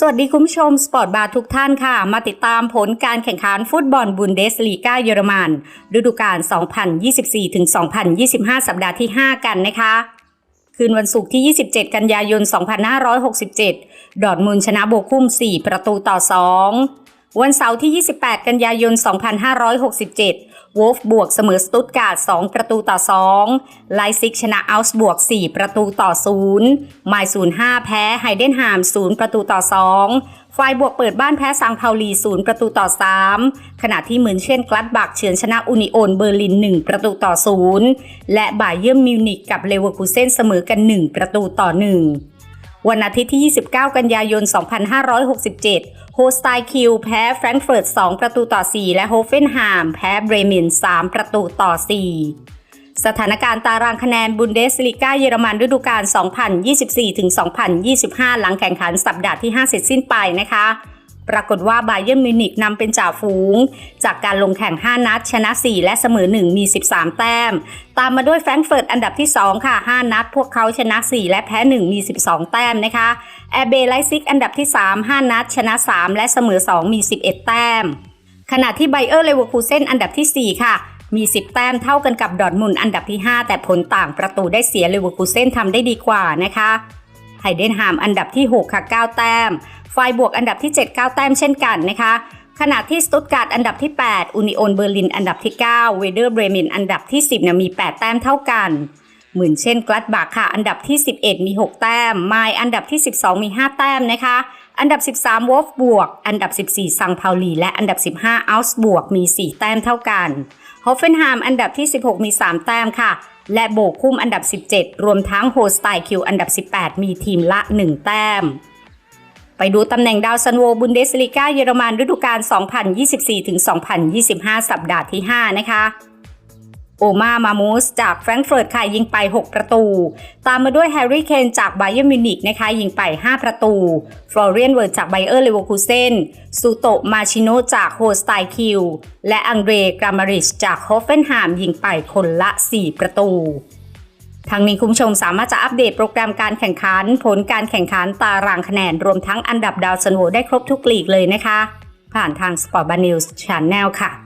สวัสดีคุณผู้ชมสปอร์ตบาร์ทุกท่านค่ะ มาติดตามผลการแข่งขันฟุตบอลบุนเดสลีกาเยอรมัน ฤดูกาล 2024-2025 สัปดาห์ที่ 5 กันนะคะ คืนวันศุกร์ที่ 27 กันยายน 2567 ดอร์ทมุนชนะโบคุม 4 ประตูต่อ 2 วันเสาร์ที่ 28 กันยายน 2567 วอลฟบวกเสมอสตุตการ์ด 2 ประตูต่อ 2 ไลซิกชนะอัลส์บวก 4 ประตูต่อ 0 ไมล์05 แพ้ไฮเดนฮาม 0 ประตูต่อ 2 ไฟบวกเปิดบ้านแพ้ซังเทาลี 0 ประตูต่อ 3 ขณะที่เหมือนเช่นกลัดบักเฉือนชนะอุนิโอนเบอร์ลิน 1 ประตูต่อ 0 และบ่ายเยิร์นมิวนิกกับเลเวอร์คูเซนเสมอกัน 1 ประตูต่อ 1 วันอาทิตย์ที่ 29 กันยายน 2567 โฮสไตคิวแพ้แฟรงก์เฟิร์ต 2 ประตูต่อ 4 และโฮเฟนฮามแพ้เบรเมน 3 ประตูต่อ 4 สถานการณ์ตารางคะแนนบุนเดสลีกาเยอรมันฤดูกาล 2024-2025 หลังแข่งขันสัปดาห์ที่ 5 เสร็จสิ้นไปนะคะ ปรากฏว่าไบเยิร์มิวนิกนำเป็นจ่าฝูง จากการลงแข่ง 5 นัด ชนะ 4 และเสมอ 1 มี 13 แต้ม ตามมาด้วยแฟรงเฟิร์ตอันดับที่ 2 ค่ะ 5 นัด พวกเขาชนะ 4 และแพ้ 1 มี 12 แต้มนะคะแอเบไลซิกอันดับที่ 3 5 นัด ชนะ 3 และเสมอ 2 มี 11 แต้ม ขณะที่ไบเออร์เลเวอร์คูเซนอันดับที่ 4 ค่ะมี 10 แต้มเท่ากันกับดอทมุนอันดับที่ 5 แต่ผลต่างประตูได้เสียเลเวอร์คูเซนทำได้ดีกว่านะคะ ไฮเดนฮามอันดับที่ 6 ค่ะ 9 แต้ม ไฟบวกอันดับที่ 7 9 แต้มเช่นกันนะคะขณะที่สตุตการ์ดอันดับที่ 8 อุนิโอนเบอร์ลินอันดับที่ 9 เวเดอร์เบรเมนอันดับที่ 10เนี่ยมี 8 แต้มเท่ากันเหมือนเช่นกลัดบักค่ะ อันดับที่ 11 มี 6 แต้ม ไมล์อันดับที่ 12 มี 5 แต้มนะคะ อันดับ 13วอลฟบวก อันดับ 14 ซังพาวลี และอันดับ 15อัลส์บวก มี 4 แต้มเท่ากัน ฮอฟเฟนไฮม์อันดับที่ 16 มี 3 แต้มค่ะ และโบคุมอันดับ 17 รวมทั้งโฮสไตคิวอันดับ 18 มีทีมละ 1 แต้ม ไปดูตำแหน่งดาวซันโวบุนเดสลิก้าเยอรมันฤดูกาล2024-2025 สัปดาห์ที่ 5 นะคะ โอมามามูสจากแฟรงก์เฟิร์ตค่ะยิงไป 6 ประตู ตามมาด้วยแฮร์รี่เคนจากไบเออร์มิวนิกนะคะยิงไป 5 ประตู ฟลอเรียนเวิร์ดจากไบเออร์เลเวอร์คูเซนซูโตะมาชิโนจากโฮสไตคิว และอังเดรกรามาริชจากโฮเฟนฮามยิงไปคนละ 4 ประตูทางนี้คุณผู้ชมสามารถจะอัปเดตโปรแกรมการแข่งขัน ผลการแข่งขันตารางคะแนน รวมทั้งอันดับดาวซันโวได้ครบทุกลีกเลยนะคะ ผ่านทาง Sport b a n News Channel ค่ะ